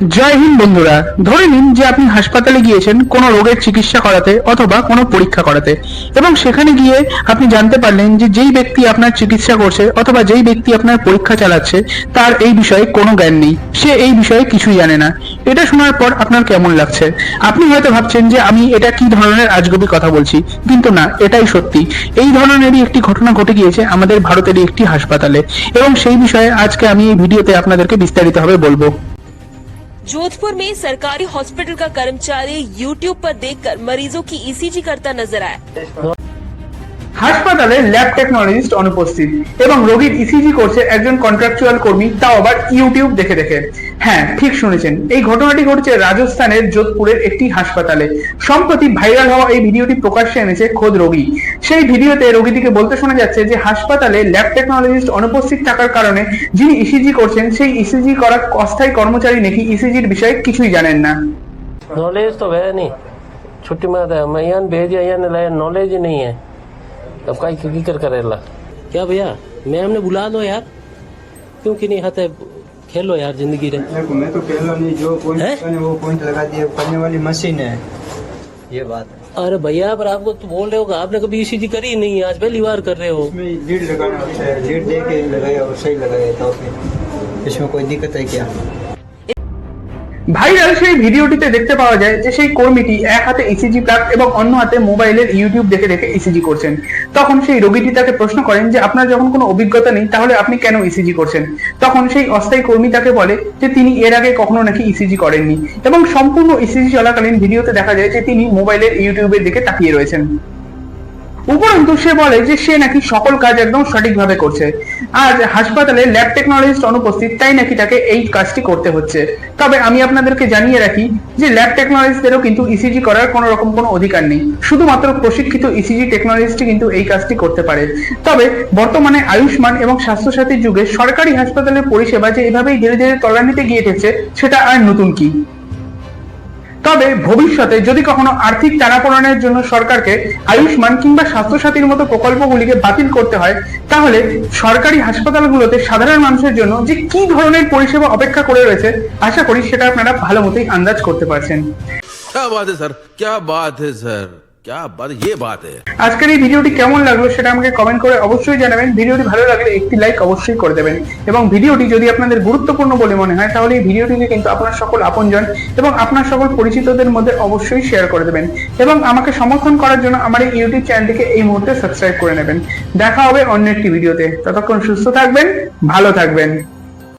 জয় হিন্দ বন্ধুরা, ধরে নিন যে আপনি হাসপাতালে গিয়েছেন কোনো রোগের চিকিৎসা করাতে অথবা কোনো পরীক্ষা করাতে। এবং সেখানে গিয়ে আপনি জানতে পারলেন যে যেই ব্যক্তি আপনার চিকিৎসা করছে অথবা যেই ব্যক্তি আপনার পরীক্ষা চালাচ্ছে, তার এই বিষয়ে কোনো জ্ঞান নেই। সে এই বিষয়ে কিছুই জানে না। এটা শোনার পর আপনার কেমন লাগছে? আপনি হয়তো ভাবছেন যে আমি এটা কি ধরনের আজগবি কথা বলছি, কিন্তু না, এটাই সত্যি। এই ধরনেরই একটি ঘটনা ঘটে গিয়েছে আমাদের ভারতেরই একটি হাসপাতালে। এবং সেই বিষয়ে আজকে আমি এই ভিডিওতে আপনাদেরকে বিস্তারিতভাবে বলব। जोधपुर में सरकारी हॉस्पिटल का कर्मचारी यूट्यूब पर देखकर मरीजों की ईसीजी करता नज़र आया। হাসপাতালে ল্যাব টেকনোলজিস্ট অনুপস্থিত এবং রোগীর ইসিজি করছে একজন কন্ট্রাকচুয়াল কর্মী তাও আবার ইউটিউব দেখে দেখে হ্যাঁ ঠিক শুনেছেন এই ঘটনাটি ঘটছে রাজস্থানের যোধপুরের একটি হাসপাতালে সম্প্রতি ভাইরাল হওয়া এই ভিডিওটি প্রকাশ্যে এনেছে খোদ রোগী সেই ভিডিওতে রোগীটিকে বলতে শোনা যাচ্ছে যে হাসপাতালে ল্যাব টেকনোলজিস্ট অনুপস্থিত থাকার কারণে যিনি ইসিজি করছেন সেই ইসিজি করা অস্থায়ী কর্মচারী নাকি ইসিজির বিষয়ে কিছুই জানেন না नॉलेज तो है नहीं छुट्टी में आता है मैं यहाँ भेज यहाँ ने लाया नॉलेज ही नहीं है अब का की कर करेला क्या भैया? मैम ने बुला दो यार। क्यों कि नहीं आते खेलो यार ज़िंदगी रे। मैं तो पहला नहीं जो पॉइंट हैं? वो पॉइंट लगा दिया करने वाली मशीन है। ये बात है। अरे भैया पर आपको तो बोल रहे हो आपने कभी ईसीजी करी नहीं है आज पहली बार कर रहे हो। इसमें लीड लगाना होता है। लीड दे के लगाया और सही लगाया तो इसमें कोई दिक्कत है क्या? ভাইরাল সেই ভিডিওটিতে দেখতে পাওয়া যায় যে সেই কর্মীটি এক হাতে ইসিজি প্লাগ এবং অন্য হাতে মোবাইলের ইউটিউব দেখে দেখে ইসিজি করছেন। তখন সেই রোগীটি তাকে প্রশ্ন করেন যে, আপনার যখন কোনো অভিজ্ঞতা নেই, তাহলে আপনি কেন ইসিজি করছেন? তখন সেই অস্থায়ী কর্মী তাকে বলে যে, তিনি এর আগে কখনো নাকি ইসিজি করেননি। এবং সম্পূর্ণ ইসিজি চলাকালীন ভিডিওতে দেখা যায় যে, তিনি মোবাইলের ইউটিউবের দিকে তাকিয়ে রয়েছেন। উপরন্তু সে বলে যে সে নাকি সকল কাজ একদম সঠিকভাবে করছে। আজ হাসপাতালে ল্যাব টেকনোলজিস্ট অনুপস্থিত, তাই নাকি তাকে এই কাজটি করতে হচ্ছে। তবে আমি আপনাদেরকে জানিয়ে রাখি যে ল্যাব টেকনোলজিস্টদেরও কিন্তু ইসিজি করার কোনো রকম কোনো অধিকার নেই। শুধুমাত্র প্রশিক্ষিত ইসিজি টেকনোলজিস্টই কিন্তু এই কাজটি করতে পারে। তবে বর্তমানে আয়ুষ্মান এবং স্বাস্থ্যসাথীর যুগে সরকারি হাসপাতালের পরিষেবা যে এভাবেই ধীরে ধীরে তলানিতে গিয়ে ঠেকছে সেটা আর নতুন কি? তবে ভবিষ্যতে যদি কখনো আর্থিক টানাপোড়েনের জন্য সরকারকে আয়ুষ্মান কিংবা স্বাস্থ্যসাথীর মতো প্রকল্পগুলিকে বাতিল করতে হয়, তাহলে সরকারি হাসপাতালগুলোতে সাধারণ মানুষের জন্য যে কি ধরনের পরিষেবা অপেক্ষা করে রয়েছে, আশা করি সেটা আপনারা ভালো মতোই আন্দাজ করতে পারছেন। क्या আজকের এই ভিডিওটি কেমন লাগল সেটা আমাকে কমেন্ট করে অবশ্যই জানাবেন। ভিডিওটি ভালো লাগলে একটি লাইক অবশ্যই করে দেবেন। এবং ভিডিওটি যদি আপনাদের গুরুত্বপূর্ণ বলে মনে হয়, তাহলে এই ভিডিওটিকে কিন্তু আপনার সকল আপনজন এবং আপনার সকল পরিচিতদের মধ্যে অবশ্যই শেয়ার করে দেবেন। এবং আমাকে সমর্থন করার জন্য আমার এই ইউটিউব চ্যানেলটিকে এই মুহূর্তে সাবস্ক্রাইব করে নেবেন। দেখা হবে অন্য একটি ভিডিওতে। ততক্ষণ সুস্থ থাকবেন, ভালো থাকবেন।